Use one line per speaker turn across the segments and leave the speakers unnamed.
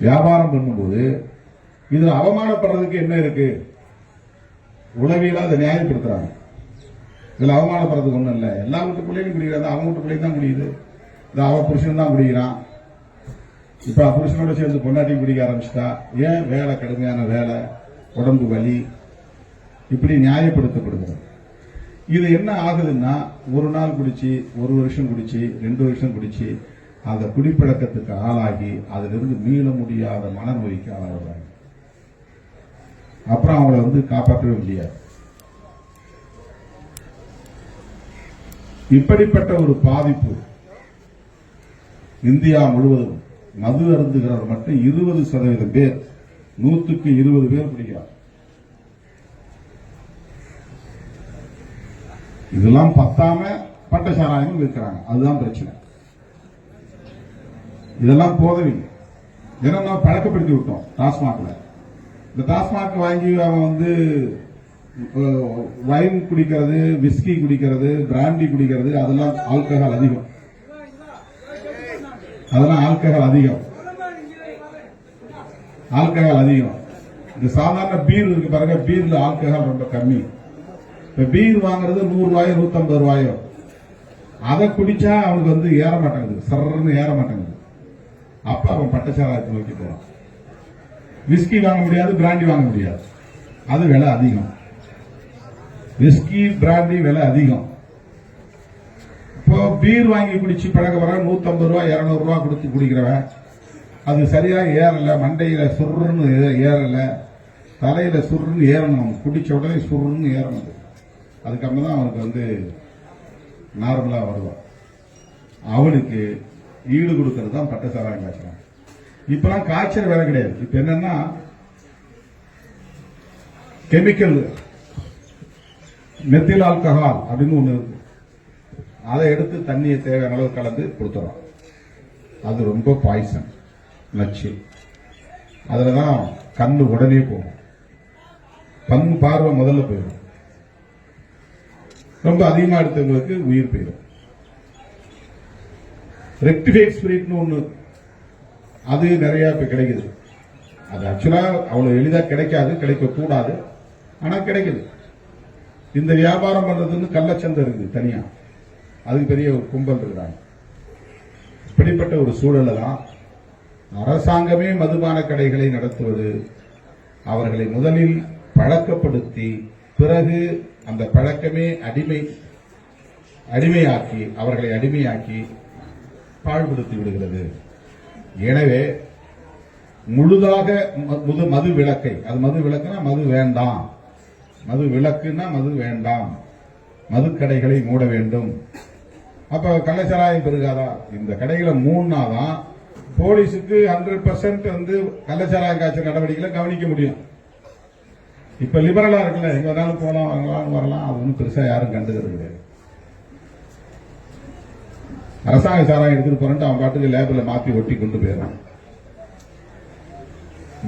வியாபாரம் பண்ணும்போது இதுல அவமானப்படுறதுக்கு என்ன இருக்கு? உளவியலா அதை நியாயப்படுத்துறாங்க. இதுல அவமானப்படுறதுக்கு ஒண்ணும் இல்லை. எல்லா வீட்டு பிள்ளைகளும் அவங்க வீட்டு பிள்ளைங்க தான் முடியுது. இது அவ புருஷன் தான் முடிகிறான் இப்ப புருஷனோட சேர்ந்து பொண்டாட்டி பிடிக்க ஆரம்பிச்சிட்டா. ஏன் வேலை கடுமையான வேலை? உடம்பு வலி. இப்படி நியாயப்படுத்தப்படுகிறது. இது என்ன ஆகுதுன்னா ஒரு நாள் குடிச்சு ஒரு வருஷம் குடிச்சு ரெண்டு வருஷம் குடிச்சு அந்த குடிப்பழக்கத்துக்கு ஆளாகி அதிலிருந்து மீள முடியாத மனநோய்க்கு ஆளாகிறாங்க அப்புறம் அவங்கள வந்து காப்பாற்றவே முடியாது. இப்படிப்பட்ட ஒரு பாதிப்பு இந்தியா முழுவதும் மது அருந்துகிறவர் மட்டும் இருபது சதவீதம் பேர் நூத்துக்கு இருபது பேர் குடிக்கிறார். இதெல்லாம் பத்தாம பட்ட சாராயமும் விற்கிறாங்க அதுதான் பிரச்சனை. இதெல்லாம் போதவில்லை. ஏன்னா நம்ம பழக்கப்படுத்தி விட்டோம் டாஸ்மாக்ல. இந்த டாஸ்மாக் வாங்கி அவன் வந்து வைன் குடிக்கிறது விஸ்கி குடிக்கிறது பிராண்டி குடிக்கிறது அதெல்லாம் ஆல்கஹால் அதிகம். அதெல்லாம் ஆல்கஹால் அதிகம். ஆல்கஹால் அதிகம். இந்த சாதாரண பீர் இருக்கு பாருங்க பீர்ல ஆல்கஹால் ரொம்ப கம்மி. இப்ப பீர் வாங்குறது நூறு ரூபாயோ நூத்தம்பது ரூபாயோ. அதை குடிச்சா அவனுக்கு வந்து ஏற மாட்டேங்குது சர்ன்னு ஏற மாட்டேங்குது. அப்ப அவன் பட்டச்சாராயத்தை நோக்கி போறான் விஸ்கி வாங்க முடியாது பிராண்டி வாங்க முடியாது. அது விலை அதிகம். விஸ்கி பிராண்டி விலை அதிகம். இப்போ பீர் வாங்கி குடிச்சு பழக வர நூத்தம்பது ரூபா இருநூறு ரூபா கொடுத்து குடிக்கிறவன் அது சரியா ஏறல மண்டையில சுருன்னு ஏ- ஏறல தலையில சுருன்னு ஏறணும். குடிச்ச உடனே சுருன்னு ஏறணும். அதுக்கப்புறம் தான் அவனுக்கு வந்து நார்மலா வருவான். அவனுக்கு ஈடு கொடுக்கறது தான் பட்ட சாராயம் காய்ச்சலாம் இப்பெல்லாம் காய்ச்சல் வேலை கிடையாது. இப்ப என்னன்னா கெமிக்கல் மெத்தில் ஆல்கஹால் அப்படின்னு ஒண்ணு இருக்கு. அதை எடுத்து தண்ணியை தேவையான அளவு கலந்து கொடுத்துறோம். அது ரொம்ப பாய்சன் நச்சு. அதில் தான் கண் உடனே போகும். கண் பார்வை முதல்ல போயிடும். ரொம்ப அதிகமா எடுத்தவங்களுக்கு உயிர் போயிடும். ரெக்டிஃபைட் ஸ்பிரிட்னு ஒன்று அது நிறையா இப்போ கிடைக்குது. அது ஆக்சுவலாக அவ்வளோ எளிதாக கிடைக்காது கிடைக்கக்கூடாது ஆனால் கிடைக்குது. இந்த வியாபாரம் பண்ணுறதுன்னு கள்ளச்சந்தை இருக்குது தனியாக அதுக்கு பெரிய ஒரு கும்பல் இருக்கிறாங்க. இப்படிப்பட்ட ஒரு சூழலை தான் அரசாங்கமே மதுபான கடைகளை நடத்துவது அவர்களை முதலில் பழக்கப்படுத்தி பிறகு அந்த பழக்கமே அடிமை அடிமையாக்கி அவர்களை அடிமையாக்கி பாழ்படுத்தி விடுகிறது. எனவே முழுதாக ம- முது மது விளக்கை அது மது விளக்குனா மது வேண்டாம். மது விளக்குன்னா மது வேண்டாம். மதுக்கடைகளை மூட வேண்டும். அப்ப கள்ளச்சாராயம் பெருகாதா இந்த கடைகளை மூணாதான் போலீஸுக்கு ஹண்ட்ரட் பர்சன்ட் வந்து கள்ளச்சாராயம் காய்ச்சல் நடவடிக்கைகளை கவனிக்க முடியும். இப்ப லிபரலா இருக்குல்ல எங்க வேணாலும் போலாம் வாங்கலாம்னு வரலாம் அது ஒன்றும் பெருசா யாரும் கண்டுக்கிறது கிடையாது. அரசாங்க சாராயம் எடுத்துட்டு போறேன்ட்டு அவன் பாட்டுக்கு லேபிள மாத்தி ஒட்டி கொண்டு போயிடறான்.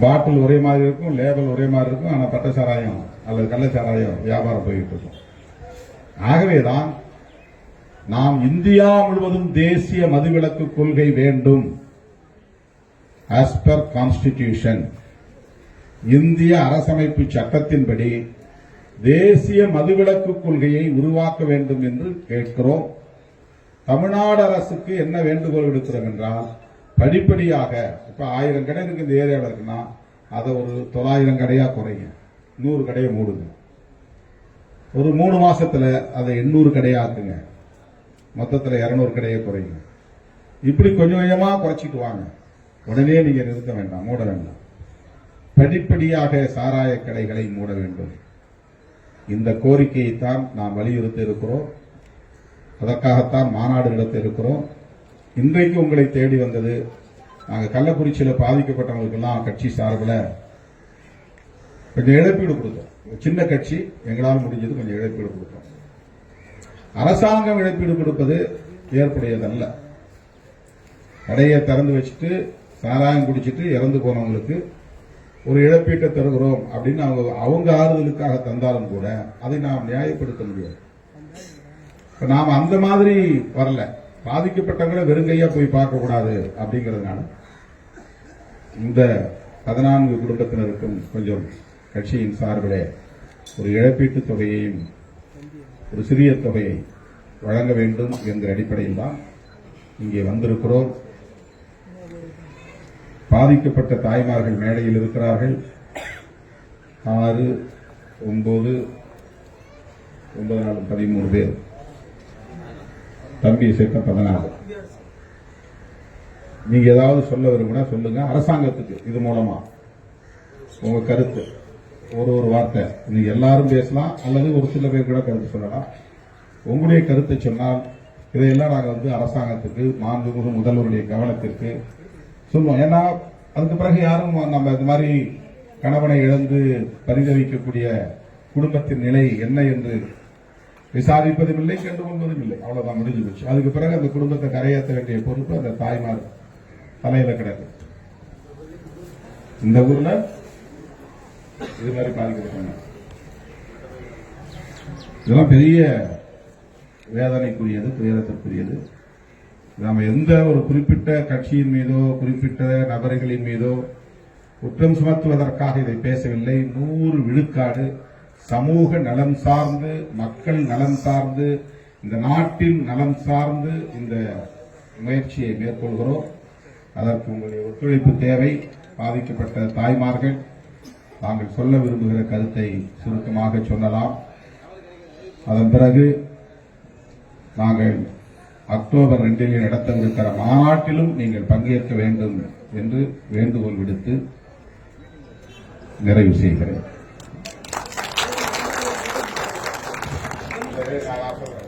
பாட்டில் ஒரே மாதிரி இருக்கும் லேபிள் ஒரே மாதிரி இருக்கும் ஆனால் பட்ட சாராயம் அல்லது கள்ள சாராயம் வியாபாரம் போயிட்டு இருக்கும். ஆகவேதான் நாம் இந்தியா முழுவதும் தேசிய மதுவிலக்கு கொள்கை வேண்டும். ஆஸ் பர் கான்ஸ்டிடியூஷன் இந்திய அரசமைப்பு சட்டத்தின்படி தேசிய மதுவிலக்கு கொள்கையை உருவாக்க வேண்டும் என்று கேட்கிறோம். தமிழ்நாடு அரசுக்கு என்ன வேண்டுகோள் விடுக்கிறோம் என்றால் படிப்படியாக இப்போ ஆயிரம் கடை இருக்கு இந்த ஏரியாவில் இருக்குன்னா அதை ஒரு தொள்ளாயிரம் கடையாக குறைங்க. நூறு கடையை மூடுங்க. ஒரு மூணு மாசத்துல அதை எண்ணூறு கடையாக்குங்க மொத்தத்தில் இரநூறு கடையை குறைங்க. இப்படி கொஞ்சம் கொஞ்சமாக குறைச்சிட்டு வாங்க. உடனே நீங்கள் நிறுத்த வேண்டாம் மூட வேண்டாம். படிப்படியாக சாராய கடைகளை மூட வேண்டும். இந்த கோரிக்கையை தான் நாம் வலியுறுத்தி இருக்கிறோம். அதற்காகத்தான் மாநாடு நடத்த இருக்கிறோம். இன்றைக்கு உங்களை தேடி வந்தது நாங்கள் கள்ளக்குறிச்சியில் பாதிக்கப்பட்டவங்களுக்கெல்லாம் கட்சி சார்பில் கொஞ்சம் இழப்பீடு கொடுத்தோம். ஒரு சின்ன கட்சி எங்களால் முடிஞ்சது கொஞ்சம் இழப்பீடு கொடுத்தோம். அரசாங்கம் இழப்பீடு கொடுப்பது ஏற்புடையதல்ல. கடையை திறந்து வச்சுட்டு சாராயம் குடிச்சிட்டு இறந்து போனவங்களுக்கு ஒரு இழப்பீட்டை தருகிறோம் அப்படின்னு அவங்க அவங்க ஆறுதலுக்காக தந்தாலும் கூட அதை நாம் நியாயப்படுத்த முடியாது. நாம அந்த மாதிரி வரல. பாதிக்கப்பட்டவங்களை வெறுங்கையா போய் பார்க்கக்கூடாது அப்படிங்கிறதுனால இந்த பதினான்கு குடும்பத்தினருக்கும் கொஞ்சம் கட்சியின் சார்பிலே ஒரு இழப்பீட்டுத் தொகையையும் ஒரு சிறிய தொகையை வழங்க வேண்டும் என்கிற அடிப்படையில் தான் இங்கே வந்திருக்கிறோம். பாதிக்கப்பட்ட தாய்மார்கள் மேடையில் இருக்கிறார்கள். ஆறு ஒன்பது ஒன்பது நாலு பதிமூணு பேர். தம்பி சேர்த்த பதினாலு நீங்க ஏதாவது சொல்ல விரும்பினா சொல்லுங்க. அரசாங்கத்துக்கு இது மூலமா. உங்க கருத்து. ஒரு ஒரு வார்த்தை. நீங்க எல்லாரும் பேசலாம். அல்லது ஒரு சில பேர் கூட கருத்து சொல்லலாம். உங்களுடைய கருத்தை சொன்னால் இதையெல்லாம் நாங்கள் வந்து அரசாங்கத்துக்கு மாண்புமிகு முதல்வருடைய கவனத்திற்கு சொல்லுவோம். ஏன்னா அதுக்கு பிறகு யாரும் நம்ம இந்த மாதிரி கணவனை இழந்து பரிதவிக்கக்கூடிய குடும்பத்தின் நிலை என்ன என்று விசாரிப்பதும் இல்லை கண்டுகொள்வதும் இல்லை அவ்வளவுதான் முடிஞ்சு போச்சு. அதுக்கு பிறகு அந்த குடும்பத்தை கரையேற்ற வேண்டிய பொறுப்பு அந்த தாய்மார் தலையில கிடக்கு. இந்த ஊர்ல இது மாதிரி பாதிக்கப்பட்டாங்க இதெல்லாம் பெரிய வேதனைக்குரியது துயரத்திற்குரியது. நாம எந்த ஒரு குறிப்பிட்ட கட்சியின் மீதோ குறிப்பிட்ட நபர்களின் மீதோ குற்றம் சுமத்துவதற்காக இதை பேசவில்லை. நூறு விழுக்காடு சமூக நலம் சார்ந்து மக்கள் நலம் சார்ந்து இந்த நாட்டின் நலம் சார்ந்து இந்த முயற்சியை மேற்கொள்கிறோம். அதற்கு உங்களுடைய ஒத்துழைப்பு தேவை. பாதிக்கப்பட்ட தாய்மார்கள் தாங்கள் சொல்ல விரும்புகிற கருத்தை சுருக்கமாக சொல்லலாம். அதன் பிறகு நாங்கள் அக்டோபர் ரெண்டில் நடத்தவிருக்கிற மாநாட்டிலும் நீங்கள் பங்கேற்க வேண்டும் என்று வேண்டுகோள் விடுத்து நிறைவு செய்கிறேன். abajo.